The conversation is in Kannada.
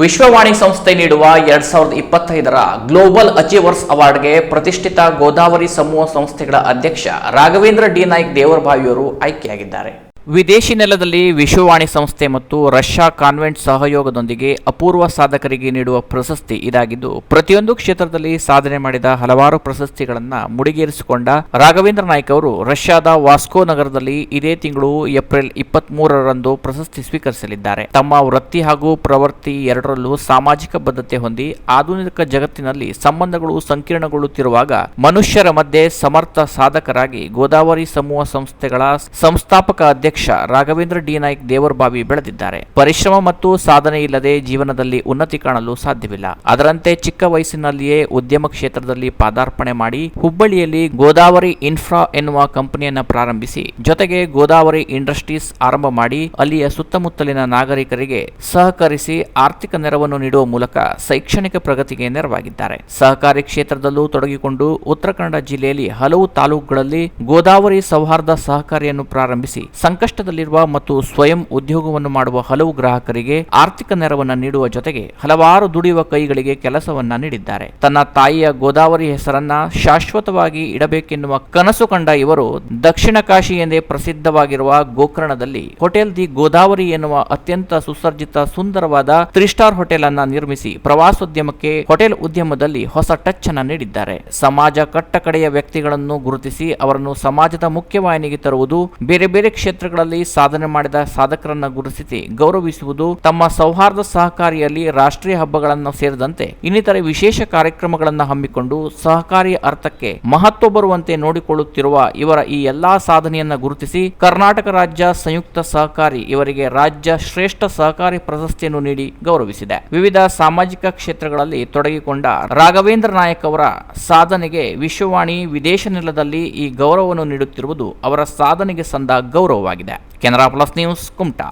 ವಿಶ್ವವಾಣಿ ಸಂಸ್ಥೆ ನೀಡುವ ಎರಡ್ ಸಾವಿರದ ಇಪ್ಪತ್ತೈದರ ಗ್ಲೋಬಲ್ ಅಚೀವರ್ಸ್ ಅವಾರ್ಡ್ಗೆ ಪ್ರತಿಷ್ಠಿತ ಗೋದಾವರಿ ಸಮೂಹ ಸಂಸ್ಥೆಗಳ ಅಧ್ಯಕ್ಷ ರಾಘವೇಂದ್ರ ಡಿ ನಾಯ್ಕ್ ದೇವರಭಾವಿಯವರು ಆಯ್ಕೆಯಾಗಿದ್ದಾರೆ. ವಿದೇಶಿ ನೆಲದಲ್ಲಿ ವಿಶ್ವವಾಣಿ ಸಂಸ್ಥೆ ಮತ್ತು ರಷ್ಯಾ ಕಾನ್ವೆಂಟ್ ಸಹಯೋಗದೊಂದಿಗೆ ಅಪೂರ್ವ ಸಾಧಕರಿಗೆ ನೀಡುವ ಪ್ರಶಸ್ತಿ ಇದಾಗಿದ್ದು, ಪ್ರತಿಯೊಂದು ಕ್ಷೇತ್ರದಲ್ಲಿ ಸಾಧನೆ ಮಾಡಿದ ಹಲವಾರು ಪ್ರಶಸ್ತಿಗಳನ್ನು ಮುಡಿಗೇರಿಸಿಕೊಂಡ ರಾಘವೇಂದ್ರ ನಾಯ್ಕ ಅವರು ರಷ್ಯಾದ ವಾಸ್ಕೋ ನಗರದಲ್ಲಿ ಇದೇ ತಿಂಗಳು ಏಪ್ರಿಲ್ ಇಪ್ಪತ್ತ್ ಮೂರರಂದು ಪ್ರಶಸ್ತಿ ಸ್ವೀಕರಿಸಲಿದ್ದಾರೆ. ತಮ್ಮ ವೃತ್ತಿ ಹಾಗೂ ಪ್ರವೃತ್ತಿ ಎರಡರಲ್ಲೂ ಸಾಮಾಜಿಕ ಬದ್ಧತೆ ಹೊಂದಿ ಆಧುನಿಕ ಜಗತ್ತಿನಲ್ಲಿ ಸಂಬಂಧಗಳು ಸಂಕೀರ್ಣಗೊಳ್ಳುತ್ತಿರುವಾಗ ಮನುಷ್ಯರ ಮಧ್ಯೆ ಸಮರ್ಥ ಸಾಧಕರಾಗಿ ಗೋದಾವರಿ ಸಮೂಹ ಸಂಸ್ಥೆಗಳ ಸಂಸ್ಥಾಪಕ ಅಧ್ಯಕ್ಷ ರಾಘವೇಂದ್ರ ಡಿ ನಾಯ್ಕ್ ದೇವರಬಾವಿ ಬೆಳೆದಿದ್ದಾರೆ. ಪರಿಶ್ರಮ ಮತ್ತು ಸಾಧನೆ ಇಲ್ಲದೆ ಜೀವನದಲ್ಲಿ ಉನ್ನತಿ ಕಾಣಲು ಸಾಧ್ಯವಿಲ್ಲ. ಅದರಂತೆ ಚಿಕ್ಕ ವಯಸ್ಸಿನಲ್ಲಿಯೇ ಉದ್ಯಮ ಕ್ಷೇತ್ರದಲ್ಲಿ ಪಾದಾರ್ಪಣೆ ಮಾಡಿ ಹುಬ್ಬಳ್ಳಿಯಲ್ಲಿ ಗೋದಾವರಿ ಇನ್ಫ್ರಾ ಎನ್ನುವ ಕಂಪನಿಯನ್ನ ಪ್ರಾರಂಭಿಸಿ, ಜೊತೆಗೆ ಗೋದಾವರಿ ಇಂಡಸ್ಟ್ರೀಸ್ ಆರಂಭ ಮಾಡಿ, ಅಲ್ಲಿಯ ಸುತ್ತಮುತ್ತಲಿನ ನಾಗರಿಕರಿಗೆ ಸಹಕರಿಸಿ ಆರ್ಥಿಕ ನೆರವನ್ನು ನೀಡುವ ಮೂಲಕ ಶೈಕ್ಷಣಿಕ ಪ್ರಗತಿಗೆ ನೆರವಾಗಿದ್ದಾರೆ. ಸಹಕಾರಿ ಕ್ಷೇತ್ರದಲ್ಲೂ ತೊಡಗಿಕೊಂಡು ಉತ್ತರ ಕನ್ನಡ ಜಿಲ್ಲೆಯಲ್ಲಿ ಹಲವು ತಾಲೂಕುಗಳಲ್ಲಿ ಗೋದಾವರಿ ಸೌಹಾರ್ದ ಸಹಕಾರಿಯನ್ನು ಪ್ರಾರಂಭಿಸಿ ಸಂಕಷ್ಟದಲ್ಲಿರುವ ಮತ್ತು ಸ್ವಯಂ ಉದ್ಯೋಗವನ್ನು ಮಾಡುವ ಹಲವು ಗ್ರಾಹಕರಿಗೆ ಆರ್ಥಿಕ ನೆರವನ್ನು ನೀಡುವ ಜೊತೆಗೆ ಹಲವಾರು ದುಡಿಯುವ ಕೈಗಳಿಗೆ ಕೆಲಸವನ್ನ ನೀಡಿದ್ದಾರೆ. ತನ್ನ ತಾಯಿಯ ಗೋದಾವರಿ ಹೆಸರನ್ನ ಶಾಶ್ವತವಾಗಿ ಇಡಬೇಕೆನ್ನುವ ಕನಸು ಕಂಡ ಇವರು ದಕ್ಷಿಣ ಕಾಶಿ ಎಂದೇ ಪ್ರಸಿದ್ಧವಾಗಿರುವ ಗೋಕರ್ಣದಲ್ಲಿ ಹೋಟೆಲ್ ದಿ ಗೋದಾವರಿ ಎನ್ನುವ ಅತ್ಯಂತ ಸುಸರ್ಜಿತ ಸುಂದರವಾದ ತ್ರೀ ಸ್ಟಾರ್ ಹೋಟೆಲ್ ಅನ್ನ ನಿರ್ಮಿಸಿ ಪ್ರವಾಸೋದ್ಯಮಕ್ಕೆ ಹೋಟೆಲ್ ಉದ್ಯಮದಲ್ಲಿ ಹೊಸ ಟಚ್ ಅನ್ನ ನೀಡಿದ್ದಾರೆ. ಸಮಾಜ ಕಟ್ಟಕಡೆಯ ವ್ಯಕ್ತಿಗಳನ್ನು ಗುರುತಿಸಿ ಅವರನ್ನು ಸಮಾಜದ ಮುಖ್ಯವಾಹಿನಿಗೆ ತರುವುದು ಬೇರೆ ಬೇರೆ ಕ್ಷೇತ್ರಗಳಲ್ಲಿ ಸಾಧನೆ ಮಾಡಿದ ಸಾಧಕರನ್ನ ಗುರುತಿಸಿ ಗೌರವಿಸುವುದು ತಮ್ಮ ಸೌಹಾರ್ದ ಸಹಕಾರಿಯಲ್ಲಿ ರಾಷ್ಟ್ರೀಯ ಹಬ್ಬಗಳನ್ನು ಸೇರಿದಂತೆ ಇನ್ನಿತರ ವಿಶೇಷ ಕಾರ್ಯಕ್ರಮಗಳನ್ನು ಹಮ್ಮಿಕೊಂಡು ಸಹಕಾರಿ ಅರ್ಥಕ್ಕೆ ಮಹತ್ವ ಬರುವಂತೆ ನೋಡಿಕೊಳ್ಳುತ್ತಿರುವ ಇವರ ಈ ಎಲ್ಲಾ ಸಾಧನೆಯನ್ನ ಗುರುತಿಸಿ ಕರ್ನಾಟಕ ರಾಜ್ಯ ಸಂಯುಕ್ತ ಸಹಕಾರಿ ಇವರಿಗೆ ರಾಜ್ಯ ಶ್ರೇಷ್ಠ ಸಹಕಾರಿ ಪ್ರಶಸ್ತಿಯನ್ನು ನೀಡಿ ಗೌರವಿಸಿದೆ. ವಿವಿಧ ಸಾಮಾಜಿಕ ಕ್ಷೇತ್ರಗಳಲ್ಲಿ ತೊಡಗಿಕೊಂಡ ರಾಘವೇಂದ್ರ ನಾಯಕ್ ಅವರ ಸಾಧನೆಗೆ ವಿಶ್ವವಾಣಿ ವಿದೇಶ ನೆಲದಲ್ಲಿ ಈ ಗೌರವವನ್ನು ನೀಡುತ್ತಿರುವುದು ಅವರ ಸಾಧನೆಗೆ ಸಂದ ಗೌರವವಾಗಿದೆ. Canara plus news Kumta